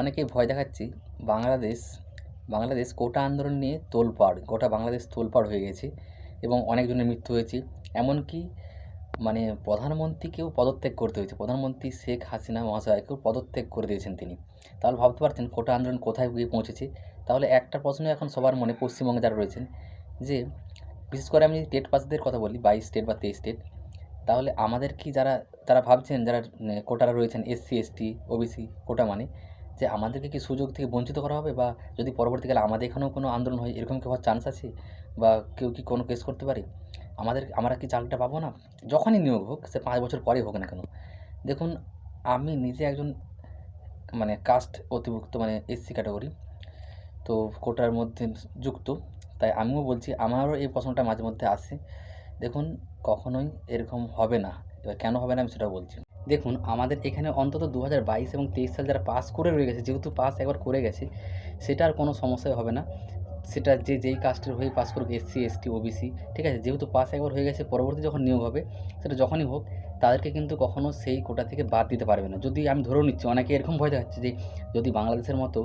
অনেকেই ভয় দেখাচ্ছি বাংলাদেশ বাংলাদেশ কোটা আন্দোলন নিয়ে তোলপাড়, গোটা বাংলাদেশ তোলপাড় হয়ে গেছে এবং অনেকজনের মৃত্যু হয়েছে। এমনকি মানে প্রধানমন্ত্রীকেও পদত্যাগ করতে হয়েছে। প্রধানমন্ত্রী শেখ হাসিনা মহাশয়কেও পদত্যাগ করে দিয়েছেন তিনি। তাহলে ভাবতে পারছেন কোটা আন্দোলন কোথায় গিয়ে পৌঁছেছে? তাহলে একটা প্রশ্ন এখন সবার মনে পশ্চিমবঙ্গে যারা রয়েছেন যে, বিশেষ করে আমি স্টেট পাসদের কথা বলি, বাইশ স্টেট বা তেইশ স্টেট তাহলে আমাদের কি যারা, তারা ভাবছেন যারা কোটারা রয়েছেন এসসি এসটি ওবিসি কোটা মানে যে আমাদেরকে কি সুযোগ থেকে বঞ্চিত করা হবে? বা যদি পরবর্তীকালে আমাদের এখানেও কোনো আন্দোলন হয়, এরকম কি হওয়ার চান্স আছে? বা কেউ কি কোনো কেস করতে পারে? আমাদের, আমরা কি চাকরিটা পাবো না? যখনই নিয়োগ হোক, সে পাঁচ বছর পরেই হোক না কেন। দেখুন, আমি নিজে একজন মানে কাস্ট অতিভুক্ত মানে এসসি ক্যাটাগরি তো কোটার মধ্যে যুক্ত। তাই আমিও বলছি, আমারও এই প্রশ্নটা মাঝে মধ্যে আসে। দেখুন, কখনোই এরকম হবে না। এবার কেন হবে না আমি সেটাও বলছি দেখুন, আমাদের এখানে অন্তত দু হাজার বাইশ এবং তেইশ সাল যারা পাস করে রয়ে গেছে, যেহেতু পাস একবার করে গেছে, সেটা আর কোনো সমস্যাই হবে না। সেটা যে, যেই কাস্টের হয়ে পাস করুক এসসি এসটি ওবিসি ঠিক আছে? যেহেতু পাস একবার হয়ে গেছে, পরবর্তী যখন নিয়োগ হবে, সেটা যখনই হোক, তাদেরকে কিন্তু কখনো সেই কোটা থেকে বাদ দিতে পারবে না। যদি আমি ধরেও নিচ্ছি, অনেকে এরকম ভয় দেখাচ্ছে যে, যদি বাংলাদেশের মতো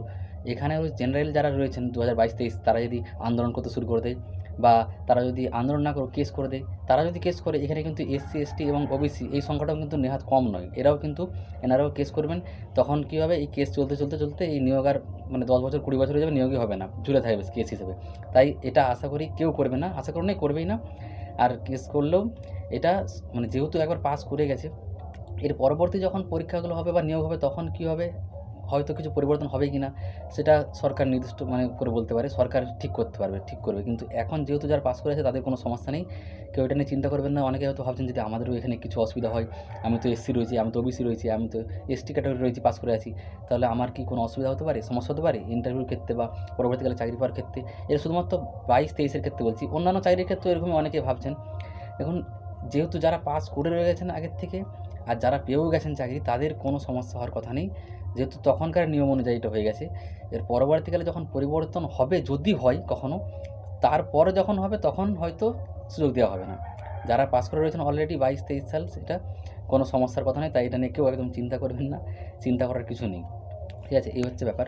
এখানেও জেনারেল যারা রয়েছেন দু হাজার বাইশ, তেইশ, তারা যদি আন্দোলন করতে শুরু করে দেয় বা তারা যদি আন্দোলন না করে কেস করে দেয়। তারা যদি কেস করে, এখানে কিন্তু এসসি এসটি এবং ওবিসি এই সংখ্যাটাও কিন্তু নেহাত কম নয়। এরাও কিন্তু এনারাও কেস করবেন। তখন কী হবে? এই কেস চলতে চলতে চলতে এই নিয়োগ আর মানে দশ বছর, কুড়ি বছর যাবে, নিয়োগই হবে না। ঝুলে থাকবে কেস হিসেবে। তাই এটা আশা করি কেউ করবে না। আশা করি না করবেই না। আর কেস করলেও এটা মানে যেহেতু একবার পাস করে গেছে, এর পরবর্তী যখন পরীক্ষাগুলো হবে বা নিয়োগ হবে, তখন কী হবে? হয়তো কিছু পরিবর্তন হবে কি না সেটা সরকার নির্দিষ্ট মানে করে বলতে পারে, সরকার ঠিক করতে পারবে, ঠিক করবে। কিন্তু এখন যেহেতু যারা পাস করেছে, তাদের কোনো সমস্যা নেই। কেউ এটা নিয়ে চিন্তা করবেন না, অনেকে হয়তো ভাবছেন যদি আমাদেরও এখানে কিছু অসুবিধা হয়, আমি তো এসসি রয়েছি, আমি তো ওবিসি রয়েছি, আমি তো এসটি ক্যাটাগরি রয়েছি পাস করে আছি। তাহলে আমার কি কোনো অসুবিধা হতে পারে? সমস্যা হতে পারে ইন্টারভিউর ক্ষেত্রে বা পরবর্তীকালে চাকরি পাওয়ার ক্ষেত্রে? এটা শুধুমাত্র বাইশ তেইশের ক্ষেত্রে বলছি। অন্যান্য চাকরির ক্ষেত্রে এরকমই অনেকে ভাবছেন। এখন যেহেতু যারা পাস করে রয়ে গেছেন আগের থেকে আর যারা পেয়েও গেছেন চাকরি, তাদের কোনো সমস্যা হওয়ার কথা নেই। যেহেতু তখনকার নিয়ম অনুযায়ী এটা হয়ে গেছে। এর পরবর্তীকালে যখন পরিবর্তন হবে, যদি হয় কখনও তারপরে যখন হবে, তখন হয়তো সুযোগ দেওয়া হবে না। যারা পাস করে রয়েছেন অলরেডি বাইশ, তেইশ সাল সেটা কোনো সমস্যার কথা নেই তাই এটা নিয়ে কেউ একদম চিন্তা করবেন না। চিন্তা করার কিছু নেই। ঠিক আছে, এই হচ্ছে ব্যাপার।